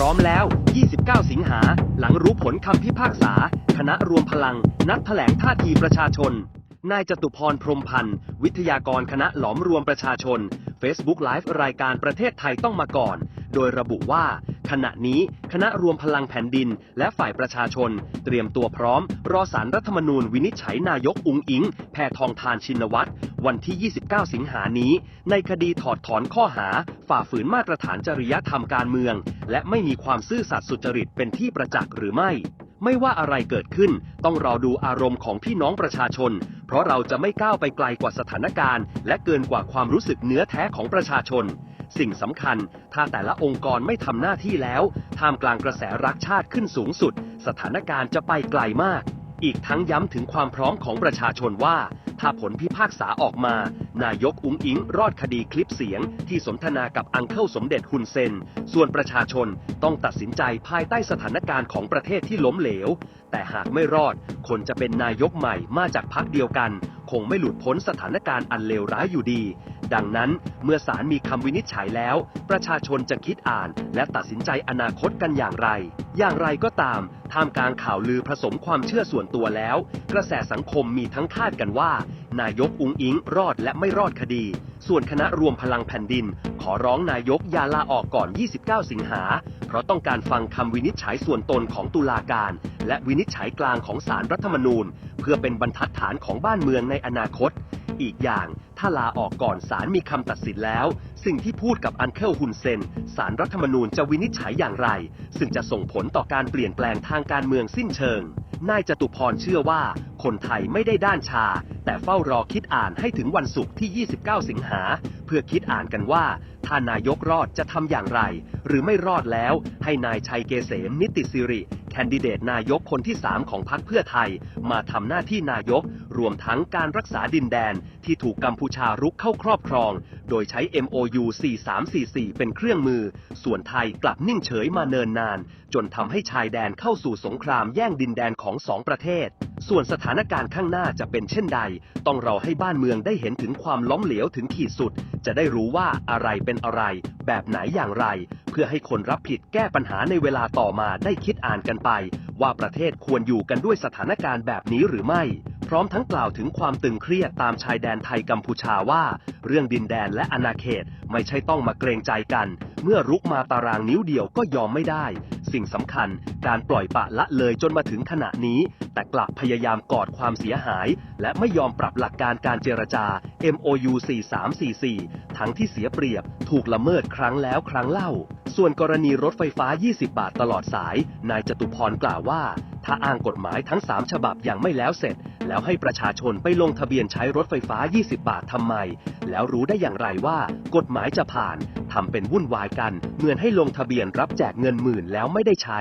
พร้อมแล้ว 29 สิงหา หลังรู้ผลคำพิพากษา คณะรวมพลัง นัดแถลงท่าทีประชาชน นายจตุพรพรมพันธ์ วิทยากรคณะหลอมรวมประชาชน Facebook Live รายการประเทศไทยต้องมาก่อน โดยระบุว่า ขณะนี้คณะรวมพลังแผ่นดิน และฝ่ายประชาชน เตรียมตัวพร้อม รอสารรัฐธรรมนูญวินิจฉัยนายกอุงอิง แพทองทานชินวัตรวันที่ 29 สิงหานี้ ในคดีถอดถอนข้อหา ฝ่าฝืนมาตรฐานจริยธรรมการเมือง และไม่มีความซื่อสัตย์สุจริตเป็นที่ประจักษ์หรือไม่ไม่ว่าอะไรเกิดขึ้น ต้องรอดูอารมณ์ของพี่น้องประชาชน เพราะเราจะไม่ก้าวไปไกลกว่าสถานการณ์ และเกินกว่าความรู้สึกเนื้อแท้ของประชาชน สิ่งสำคัญ ถ้าแต่ละองค์กรไม่ทำหน้าที่แล้ว ท่ามกลางกระแสรักชาติขึ้นสูงสุด สถานการณ์จะไปไกลมาก อีกทั้งย้ำถึงความพร้อมของประชาชนว่า ถ้าผลพิพากษาออกมา นายกอุงอิงรอดคดีคลิปเสียง ที่สนทนากับอังเคิลสมเด็จฮุนเซน ส่วนประชาชนต้องตัดสินใจภายใต้สถานการณ์ของประเทศที่ล้มเหลว แต่หากไม่รอด คนจะเป็นนายกใหม่มาจากพรรคเดียวกัน คงไม่หลุดพ้นสถานการณ์อันเลวร้ายอยู่ดี ดังนั้นเมื่อศาลมีคำวินิจฉัยแล้ว ประชาชนจะคิดอ่านและตัดสินใจอนาคตกันอย่างไร อย่างไรก็ตามท่ามกลางข่าวลือผสมความเชื่อส่วนตัวแล้ว กระแสสังคมมีทั้งคาดกันว่า นายกอุงอิงรอดและไม่รอดคดี ส่วนคณะรวมพลังแผ่นดิน อร้องนายกอย่าลาออกก่อน 29 สิงหา เพราะต้องการฟังคำวินิจฉัยส่วนตนของตุลาการ และวินิจฉัยกลางของศาลรัฐธรรมนูญ เพื่อเป็นบรรทัดฐานของบ้านเมืองในอนาคต อีกอย่าง ถ้าลาออกก่อนศาลมีคำตัดสินแล้ว สิ่งที่พูดกับอันเคลฮุนเซนศาลรัฐธรรมนูญจะวินิจฉัยอย่างไร ซึ่งจะส่งผลต่อการเปลี่ยนแปลงทางการเมืองสิ้นเชิง นายจตุพรเชื่อว่า คนไทยไม่ได้ด้านชา แต่เฝ้ารอคิดอ่านให้ถึงวันศุกร์ที่ 29 สิงหา เพื่อคิดอ่านกันว่าถ้านายกรอดจะทำอย่างไร หรือไม่รอดแล้วให้นายชัยเกษมนิติสิริ แคนดิเดตนายกคนที่ 3 ของพรรคเพื่อไทย มาทำหน้าที่นายก รวมทั้งการรักษาดินแดนที่ถูกกัมพูชารุกเข้าครอบครอง โดยใช้ MOU 4344 เป็นเครื่องมือ ส่วนไทยกลับนิ่งเฉยมาเนินนาน จนทำให้ชายแดนเข้าสู่สงครามแย่งดินแดนของสองประเทศ ส่วนสถานการณ์ข้างหน้าจะเป็นเช่นใด ต้องรอให้บ้านเมืองได้เห็นถึงความล้มเหลวถึงขีดสุด จะได้รู้ว่าอะไรเป็นอะไร แบบไหนอย่างไร เพื่อให้คนรับผิดแก้ปัญหาในเวลาต่อมาได้คิดอ่านกันไป ว่าประเทศควรอยู่กันด้วยสถานการณ์แบบนี้หรือไม่ พร้อมทั้งกล่าวถึงความตึงเครียดตามชายแดนไทยกัมพูชาว่า เรื่องดินแดนและอาณาเขตไม่ใช่ต้องมาเกรงใจกัน เมื่อรุกมาตารางนิ้วเดียวก็ยอมไม่ได้ สิ่งสำคัญ การปล่อยปะละเลยจนมาถึงขณะนี้ แต่กลับพยายามกอดความเสียหาย และไม่ยอมปรับหลักการการเจรจา MOU 4344 ทั้งที่เสียเปรียบ ถูกละเมิดครั้งแล้วครั้งเล่า ส่วนกรณีรถไฟฟ้า 20 บาทตลอดสาย นายจตุพรกล่าวว่า ถ้าอ้างกฎหมายทั้ง 3 ฉบับอยังไม่แล้วเสร็จ แล้วให้ประชาชนไปลงทะเบียนใช้รถไฟฟ้า 20 บาททำไม แล้วรู้ได้อย่างไรว่ากฎหมายจะผ่าน ทำเป็นวุ่นวายกัน เหมือนให้ลงทะเบียนรับแจกเงินหมื่นแล้วไม่ได้ใช้